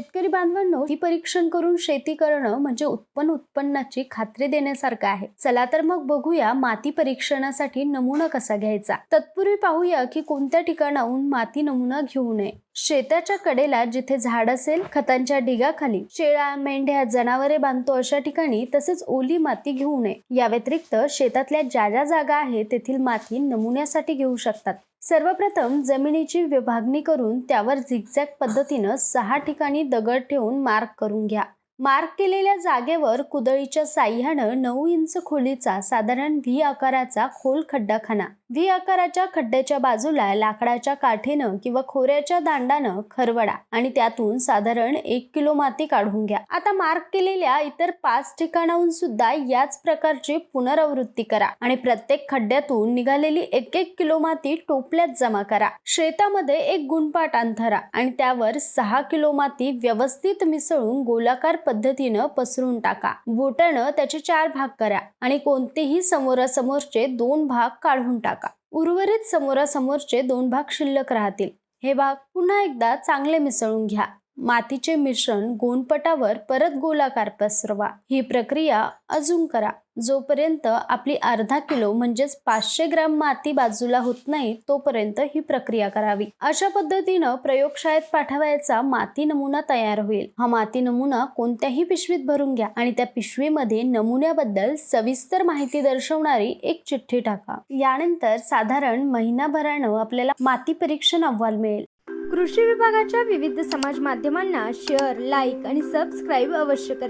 शेतकरी बांधवांनो ही परीक्षण करून शेती करणं म्हणजे उत्पन्न उत्पन्नाची खात्री देण्यासारखं आहे. चला तर मग बघूया माती परीक्षणासाठी नमुना कसा घ्यायचा? तत्पूर्वी पाहूया की कोणत्या ठिकाणाहून माती नमुना घेऊ नये. शेताच्या कडेला जिथे झाड असेल खतांच्या ढिगाखाली शेळ्या मेंढ्या जनावरे बांधतो अशा ठिकाणी तसेच ओली माती घेऊ नये. या व्यतिरिक्त शेतातल्या ज्या ज्या जागा आहेत तेथील माती नमुन्यासाठी घेऊ शकतात. सर्वप्रथम जमिनीची विभागणी करून त्यावर झिगझॅग पद्धतीनं सहा ठिकाणी दगड ठेवून मार्क करून घ्या. मार्क केलेल्या जागेवर कुदळीच्या साह्यानं नऊ इंच खोलीचा साधारण व्ही आकाराचा खोल खड्डा खाना व्ही आकाराच्या खड्ड्याच्या बाजूला लाकडाच्या काठीनं किंवा खोऱ्याच्या दांडानं खरवडा आणि त्यातून साधारण एक किलो माती काढून घ्या. आता मार्क केलेल्या इतर पाच ठिकाणाहून सुद्धा याच प्रकारची पुनरावृत्ती करा आणि प्रत्येक खड्ड्यातून निघालेली एक एक किलो माती टोपल्यात जमा करा. शेतामध्ये एक गुणपाट अंथरा आणि त्यावर सहा किलो माती व्यवस्थित मिसळून गोलाकार पद्धतीनं पसरून टाका. बोटानं त्याचे चार भाग करा आणि कोणतेही समोरासमोरचे दोन भाग काढून टाका. उर्वरित समोरासमोरचे दोन भाग शिल्लक राहतील. हे भाग पुन्हा एकदा चांगले मिसळून घ्या. मातीचे मिश्रण गोणपटावर परत गोलाकार पसरवा. ही प्रक्रिया अजून करा. जोपर्यंत आपली अर्धा किलो म्हणजेच पाचशे ग्राम माती बाजूला होत नाही तोपर्यंत ही प्रक्रिया करावी. अशा पद्धतीनं प्रयोगशाळेत पाठवायचा माती नमुना तयार होईल. हा माती नमुना कोणत्याही पिशवीत भरून घ्या आणि त्या पिशवीमध्ये नमुन्याबद्दल सविस्तर माहिती दर्शवणारी एक चिठ्ठी टाका. यानंतर साधारण महिनाभरानं आपल्याला माती परीक्षण अहवाल मिळेल. कृषी विभागाच्या विविध समाज माध्यमांना शेअर लाईक आणि सबस्क्राईब अवश्य करा.